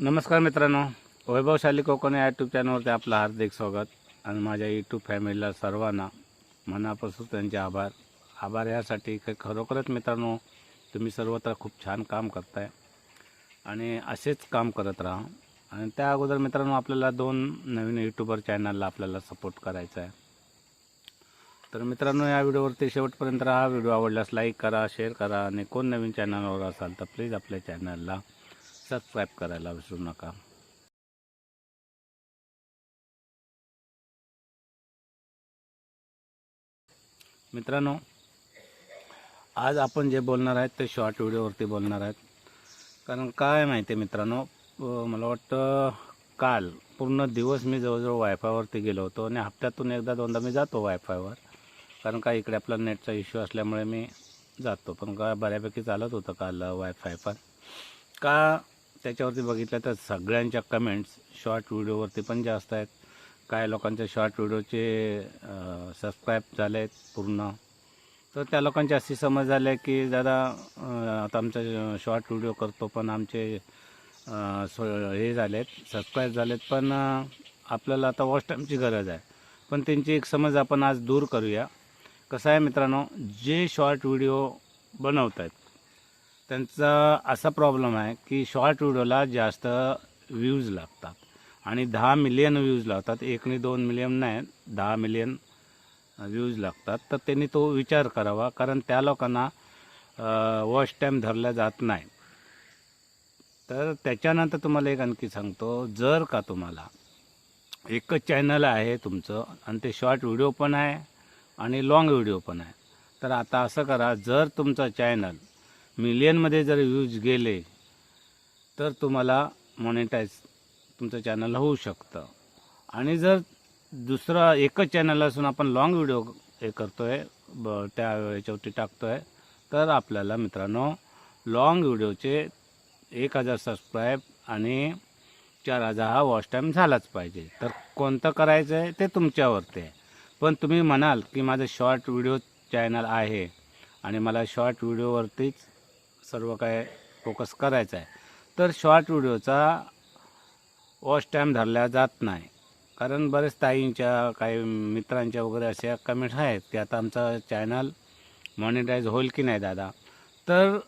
नमस्कार मित्रांनो वैभवशाली कोकण या यूट्यूब चॅनलवरती आपलं हार्दिक स्वागत आणि माझ्या यूट्यूब फॅमिलीला सर्वांना मनापासून त्यांचे आभार. आभार यासाठी की खरोखरच मित्रांनो तुम्ही सर्वत्र खूप छान काम करताय आणि असेच काम करत राहा. आणि त्या अगोदर मित्रांनो आपल्याला दोन नवीन यूट्यूबर चॅनलला आपल्याला सपोर्ट करायचा आहे. तर मित्रांनो या व्हिडिओवरती शेवटपर्यंत हा व्हिडिओ आवडल्यास लाईक करा शेअर करा. आणि कोण नवीन चॅनलवर असाल तर प्लीज आपल्या चॅनलला सबस्क्राईब करायला विसरू नका. मित्रांनो आज आपण जे बोलणार आहेत ते शॉर्ट व्हिडिओवरती बोलणार आहेत. कारण काय माहिती आहे मित्रांनो मला वाटतं काल पूर्ण दिवस मी जवळजवळ वायफायवरती गेलो होतो आणि हप्त्यातून एकदा दोनदा मी जातो वायफायवर कारण काय इकडे आपला नेटचा इश्यू असल्यामुळे मी जातो. पण काय बऱ्यापैकी चालत होतं काल वायफाय पण. का त्याच्यावरती बघितलं तर सगळ्यांच्या कमेंट्स शॉर्ट व्हिडिओवरती पण जास्त आहेत. काय लोकांच्या शॉर्ट व्हिडिओचे सबस्क्राईब झाले आहेत पूर्ण. तर त्या लोकांची अशी समज झाली आहे की दादा आता आमचा शॉर्ट व्हिडिओ करतो पण आमचे सो- हे झाले आहेत सबस्क्राईब झालेत. पण आपल्याला आता वॉच टाईमची गरज आहे. पण त्यांची एक समज आपण आज दूर करूया. कसं आहे मित्रांनो जे शॉर्ट व्हिडिओ बनवत आहेत त्यांचा असा प्रॉब्लेम आहे की शॉर्ट व्हिडिओला जास्त व्ह्यूज लागतात. आणि दहा मिलियन व्ह्यूज लागतात. एकने दोन मिलियन नाही दहा मिलियन व्ह्यूज लागतात. तर त्यांनी तो विचार करावा. कारण त्या लोकांना वॉच टाईम धरला जात नाही. तर त्याच्यानंतर तुम्हाला एक आणखी सांगतो. जर का तुम्हाला एकच चॅनल आहे तुमचं आणि ते शॉर्ट व्हिडिओ पण आहे आणि लाँग व्हिडिओ पण आहे. तर आता असं करा जर तुमचं चॅनल मिलियनमध्ये जर व्ह्यूज गेले तर तुम्हाला मॉनिटाईज तुमचं चॅनल होऊ शकतं. आणि जर दुसरं एकच चॅनल असून आपण लॉंग व्हिडिओ हे करतो आहे ब त्या याच्यावरती टाकतो आहे तर आपल्याला मित्रांनो लाँग व्हिडिओचे एक हजार सबस्क्राईब आणि चार हजार हा वॉच टाईम झालाच पाहिजे. तर कोणतं करायचं आहे ते तुमच्यावरती आहे. पण तुम्ही म्हणाल की माझं शॉर्ट व्हिडिओ चॅनल आहे आणि मला शॉर्ट व्हिडिओवरतीच सर्व काय फोकस करायचं आहे. तर शॉर्ट व्हिडिओचा वॉच टाईम धरला जात नाही. कारण बरेच ताईंच्या काही मित्रांच्या वगैरे अशा कमेंट्स आहेत की आता आमचं चॅनल मॉनिटाईज होईल की नाही दादा? तर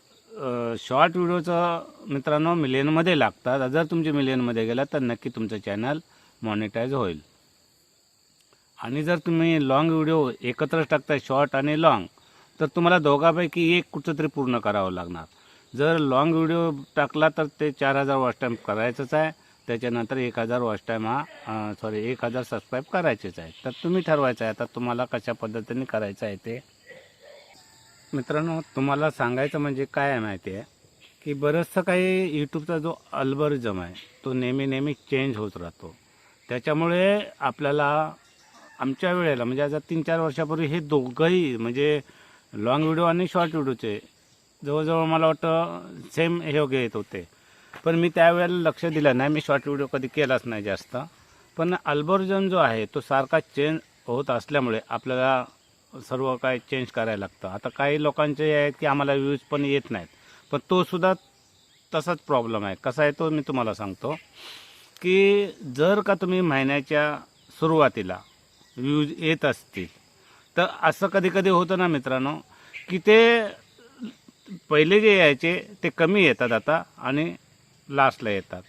शॉर्ट व्हिडिओचं मित्रांनो मिलियनमध्ये लागतात. जर तुमचे मिलियनमध्ये गेला तर नक्की तुमचं चॅनल मॉनिटाईज होईल. आणि जर तुम्ही लाँग व्हिडिओ एकत्रच टाकताय शॉर्ट आणि लाँग तर तुम्हाला दोघापैकी एक कुठं तरी पूर्ण करावं लागणार. जर लाँग व्हिडिओ टाकला तर ते चार हजार वॉच टाईम करायचंच आहे. त्याच्यानंतर एक हजार वॉच टाईम हा सॉरी एक हजार सबस्क्राईब करायचेच आहे. तर तुम्ही ठरवायचं आहे आता तुम्हाला कशा पद्धतीने करायचं आहे ते. मित्रांनो तुम्हाला सांगायचं म्हणजे काय आहे माहिती आहे? की बरंचसं काही यूट्यूबचा जो अल्बरिझम आहे तो नेहमी नेहमी चेंज होत राहतो. त्याच्यामुळे आपल्याला आमच्या वेळेला म्हणजे आता तीन चार वर्षापूर्वी हे दोघंही म्हणजे लॉंग व्हिडिओ आणि शॉर्ट व्हिडिओचे जवळजवळ मला वाटतं सेम हे वगैरे येत होते. पण मी त्यावेळेला लक्ष दिलं नाही. मी शॉर्ट व्हिडिओ कधी केलाच नाही जास्त. पण अल्बोरिजम जो आहे तो सारखा चेंज होत असल्यामुळे आपल्याला सर्व काय चेंज करायला लागतं. आता काही लोकांचे आहेत की आम्हाला व्ह्यूज पण येत नाहीत. पण तो सुद्धा तसाच प्रॉब्लेम आहे. कसा आहे तो मी तुम्हाला सांगतो की जर का तुम्ही महिन्याच्या सुरुवातीला व्ह्यूज येत असतील तर असं कधी कधी होतं ना मित्रांनो की ते पहिले जे यायचे ते कमी येतात आता आणि लास्टला येतात.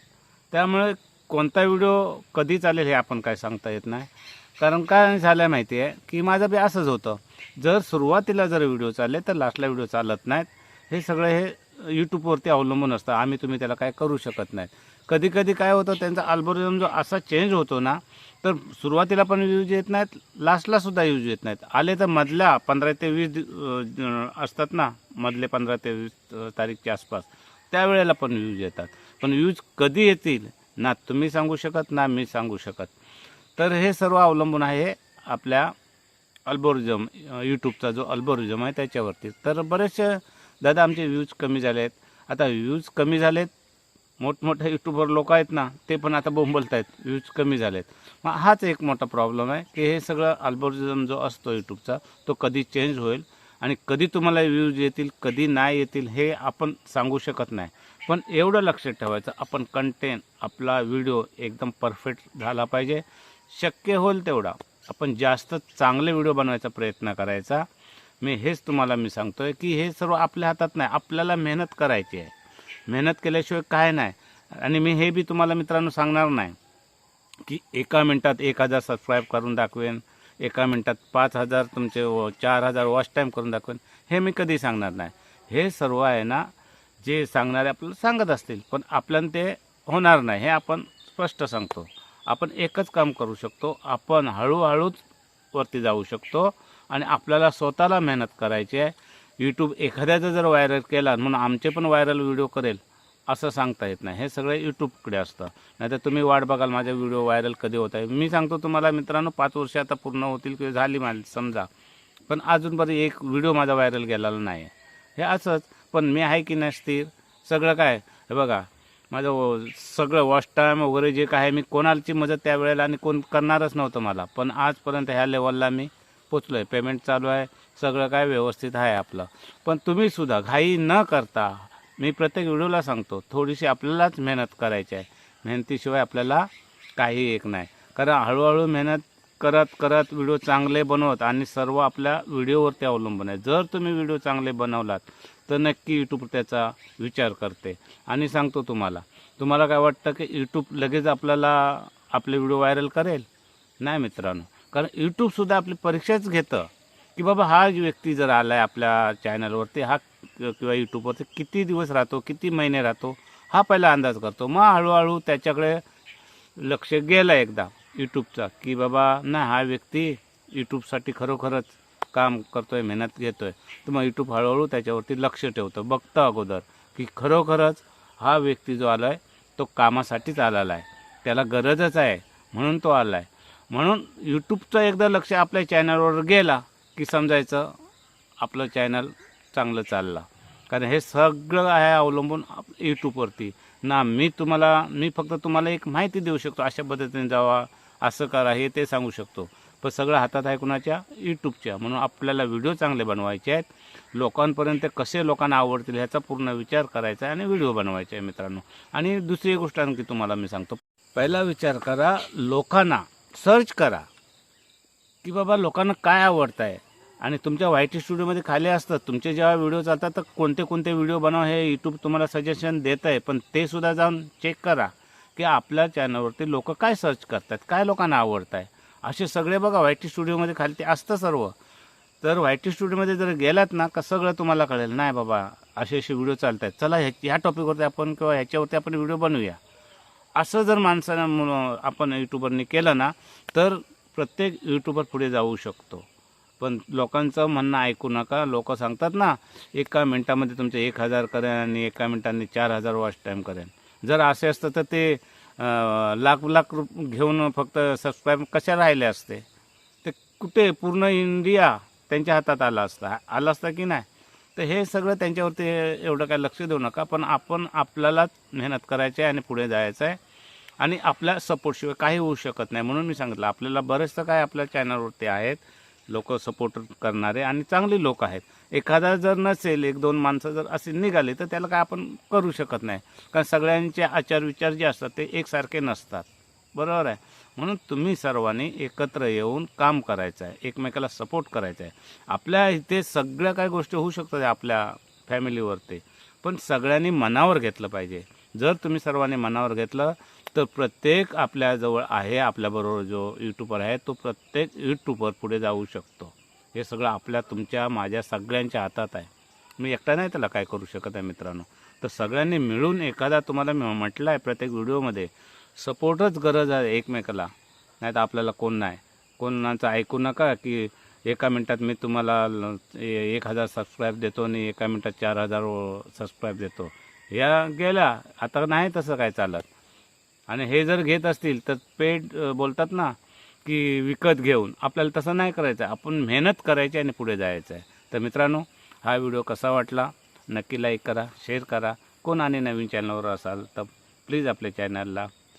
त्यामुळे कोणता व्हिडिओ कधी चालेल हे आपण काय सांगता येत नाही. कारण काय झालं माहिती आहे की माझं बी असंच होतं. जर सुरुवातीला जर व्हिडिओ चालले तर लास्टला व्हिडिओ चालत नाहीत. हे सगळं हे यूट्यूबवरती अवलंबून असतं. आम्ही तुम्ही त्याला काय करू शकत नाही कधी कधी काय होतं त्यांचा अल्बोरिझम जो असा चेंज होतो ना तर सुरुवातीला पण यूज येत नाहीत लास्टला सुद्धा यूज येत नाहीत. आले तर मधल्या पंधरा ते वीस असतात ना मधले पंधरा ते वीस तारीखच्या आसपास त्यावेळेला पण यूज येतात. पण यूज कधी येतील ना तुम्ही सांगू शकत ना मी सांगू शकत. तर हे सर्व अवलंबून आहे आपल्या अल्बोरिझम यूट्यूबचा जो अल्बोरिझम आहे त्याच्यावरती. तर बरेचसे दादा आमचे व्ह्यूज कमी झाले आहेत आता व्ह्यूज कमी झालेत मोठमोठे यूट्यूबर लोक आहेत ना ते पण आता बोंबलत आहेत व्ह्यूज कमी झालेत. मग हाच एक मोठा प्रॉब्लेम आहे की हे सगळं अल्बोरिझम जो असतो यूट्यूबचा तो कधी चेंज होईल आणि कधी तुम्हाला व्ह्यूज येतील कधी नाही येतील हे आपण सांगू शकत नाही. पण एवढं लक्षात ठेवायचं आपण कंटेंट आपला व्हिडिओ एकदम परफेक्ट झाला पाहिजे. शक्य होईल तेवढा. आपण जास्त चांगले व्हिडिओ बनवायचा प्रयत्न करायचा. मी हेच तुम्हाला मी सांगतो आहे की हे सर्व आपल्या हातात नाही आपल्याला मेहनत करायची आहे. मेहनत केल्याशिवाय काय नाही. आणि मी हे बी तुम्हाला मित्रांनो सांगणार नाही की एका मिनटात एक हजार सबस्क्राईब करून दाखवेन एका मिनटात पाच हजार तुमचे व- चार हजार वॉच टाईम करून दाखवेन हे मी कधी सांगणार नाही. हे सर्व आहे ना जे सांगणारे आपल्याला सांगत असतील पण आपल्याला ते होणार नाही हे आपण स्पष्ट सांगतो. आपण एकच काम करू शकतो आपण हळूहळूच वरती जाऊ शकतो आणि आपल्याला स्वतःला मेहनत करायची आहे. यूट्यूब एखाद्याचा जर व्हायरल केला म्हणून आमचे पण व्हायरल व्हिडिओ करेल असं सांगता येत नाही. हे सगळं यूट्यूबकडे असतं. नाहीतर तुम्ही वाट बघाल माझा व्हिडिओ व्हायरल कधी होत आहे. मी सांगतो तुम्हाला मित्रांनो पाच वर्ष आता पूर्ण होतील किंवा झाली माझी समजा. पण अजूनपर्यंत एक व्हिडिओ माझा व्हायरल गेलेला नाही. हे असंच. पण मी आहे की नाही स्थिर? सगळं काय? हे बघा. माझं व- सगळं वॉश टाईम वगैरे जे काय आहे मी कोणाची मदत त्यावेळेला आणि कोण करणारच नव्हतं मला. पण आजपर्यंत ह्या लेवलला मी पोचलो आहे पेमेंट चालू आहे. सगळं काय व्यवस्थित आहे आपलं. पण तुम्हीसुद्धा घाई न करता मी प्रत्येक व्हिडिओला सांगतो थोडीशी आपल्यालाच मेहनत करायची आहे. मेहनतीशिवाय आपल्याला काही एक नाही. कारण हळूहळू मेहनत करत करत व्हिडिओ चांगले बनवत आणि सर्व आपल्या व्हिडिओवरती अवलंबून आहे. जर तुम्ही व्हिडिओ चांगले बनवलात तर नक्की यूट्यूब त्याचा विचार करते. आणि सांगतो तुम्हाला तुम्हाला काय वाटतं की यूट्यूब लगेच आपल्याला आपले व्हिडिओ व्हायरल करेल? नाही मित्रांनो. कारण यूट्यूबसुद्धा आपली परीक्षाच घेतं. की बाबा हा व्यक्ती जर आला आहे आपल्या चॅनलवरती हा किंवा यूट्यूबवरती किती दिवस राहतो किती महिने राहतो हा पहिला अंदाज करतो. मग हळूहळू त्याच्याकडे लक्ष गेलं एकदा यूट्यूबचा की बाबा नाही हा व्यक्ती यूट्यूबसाठी खरोखरच काम करतोय मेहनत घेतोय. तर मग यूट्यूब हळूहळू त्याच्यावरती लक्ष ठेवतं. बघतं अगोदर की खरोखरच हा व्यक्ती जो आला आहे तो कामासाठीच आलेला आहे. त्याला गरजच आहे म्हणून तो आला आहे म्हणून यूट्यूबचं एकदा लक्ष आपल्या चॅनलवर गेला की समजायचं आपलं चॅनल चांगलं चाललं. कारण हे सगळं आहे अवलंबून यूट्यूबवरती ना मी तुम्हाला मी फक्त तुम्हाला एक माहिती देऊ शकतो अशा पद्धतीने जावा असं करा हे ते सांगू शकतो. पण सगळं हातात आहे कुणाच्या? यूट्यूबच्या म्हणून आपल्याला व्हिडिओ चांगले बनवायचे आहेत. लोकांपर्यंत कसे लोकांना आवडतील ह्याचा पूर्ण विचार करायचा आहे आणि व्हिडिओ बनवायचे आहे मित्रांनो. आणि दुसरी गोष्ट आणखी तुम्हाला मी सांगतो. पहिला विचार करा लोकांना. सर्च करा की बाबा लोकांना काय आवडतं आहे आणि तुमच्या वाय टी स्टुडिओमध्ये खाली असतं. तुमचे जेव्हा व्हिडिओ चालतात तर कोणते कोणते व्हिडिओ बनवा हे यूट्यूब तुम्हाला सजेशन देत आहे पण ते सुद्धा जाऊन चेक करा की आपल्या चॅनलवरती लोक काय सर्च करतात काय लोकांना आवडतं आहे असे सगळे बघा वाय टी स्टुडिओमध्ये खाली ते असतं सर्व. तर वाय टी स्टुडिओमध्ये जर गेलात ना का सगळं तुम्हाला कळेल. नाही बाबा असे असे व्हिडिओ चालत आहेत चला ह्या ह्या टॉपिकवरती आपण किंवा ह्याच्यावरती आपण व्हिडिओ बनवूया. असं जर माणसानं आपण यूट्यूबरनी केलं ना तर प्रत्येक यूट्यूबर पुढे जाऊ शकतो. पण लोकांचं म्हणणं ऐकू नका. लोक सांगतात ना एका मिनटामध्ये तुमचे एक हजार करेन आणि एका मिनिटांनी चार हजार वॉच टाईम करेन. जर असे असतं तर ते लाख लाख रुप घेऊन फक्त सबस्क्राईब कशा राहिले असते? ते कुठे पूर्ण इंडिया त्यांच्या हातात आला असता. आला असता की नाही? तर हे सगळं त्यांच्यावरती एवढं काय लक्ष देऊ नका पण आपण आपल्यालाच मेहनत करायची आहे आणि पुढे जायचं आहे. आणि आपल्या सपोर्टशिवाय काही होऊ शकत नाही. म्हणून मी सांगितलं आपल्याला बरेचसं काय आपल्या चॅनलवरती आहेत. लोक सपोर्ट करणारे आणि चांगली लोक आहेत. एखादा जर नसेल एक दोन माणसं जर असे निघाले तर त्याला काय आपण करू शकत नाही. कारण सगळ्यांचे आचार विचार जे असतात ते एकसारखे नसतात. बरोबर आहे? म्हणून तुम्ही सर्वांनी एकत्र येऊन काम करायचं आहे एकमेकाला सपोर्ट करायचा आहे. आपल्या इथे सगळ्या काय गोष्टी होऊ शकतात आपल्या फॅमिलीवरती पण सगळ्यांनी मनावर घेतलं पाहिजे. जर तुम्ही सर्वांनी मनावर घेतलं तर प्रत्येक आपल्याजवळ आहे आपल्याबरोबर जो यूट्यूबर आहे तो प्रत्येक यूट्यूबर पुढे जाऊ शकतो. हे सगळं आपल्या तुमच्या माझ्या सगळ्यांच्या हातात आहे. मी एकटा नाही त्याला काय करू शकत आहे मित्रांनो. तर सगळ्यांनी मिळून एखादा तुम्हाला मी म्हटलं आहे प्रत्येक व्हिडिओमध्ये सपोर्टच गरज आहे एकमेकाला. नाही तर आपल्याला कोण नाही. कोणाचं ऐकू नका की एका मिनटात मी तुम्हाला ए- एक हजार सबस्क्राईब देतो आणि एका मिनटात चार हजार सबस्क्राईब देतो. या गेल्या. आता नाही तसं काय चालत. आणि हे जर घेत असतील तर पेड बोलतात ना की विकत घेऊन. आपल्याला तसं नाही करायचं. आहे आपण मेहनत करायची आणि पुढे जायचं आहे. तर मित्रांनो हा व्हिडिओ कसा वाटला? नक्की लाईक करा शेअर करा. कोण आणि नवीन चॅनलवर असाल तर प्लीज आपल्या चॅनलला